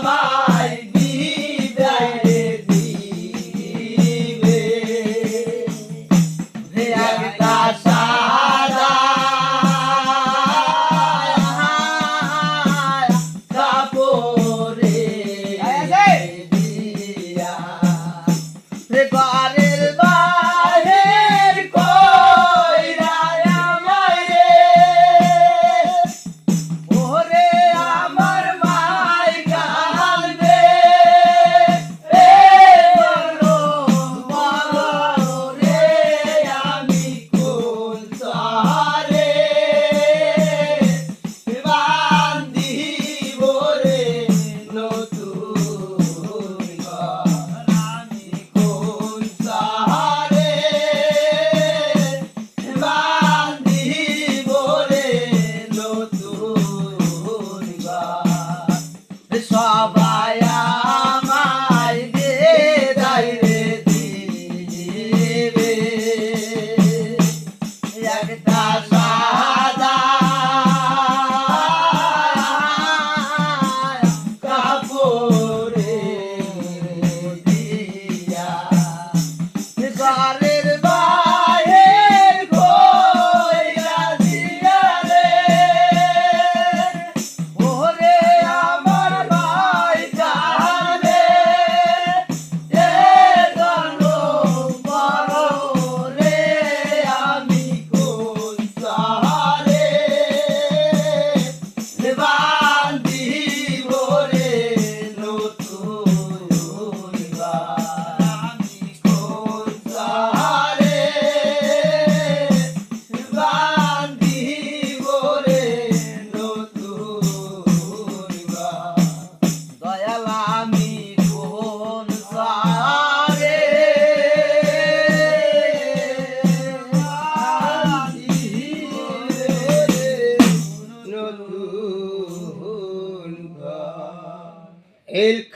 আমায় সবাই আমায় বেদায় রে দিবে। একটা El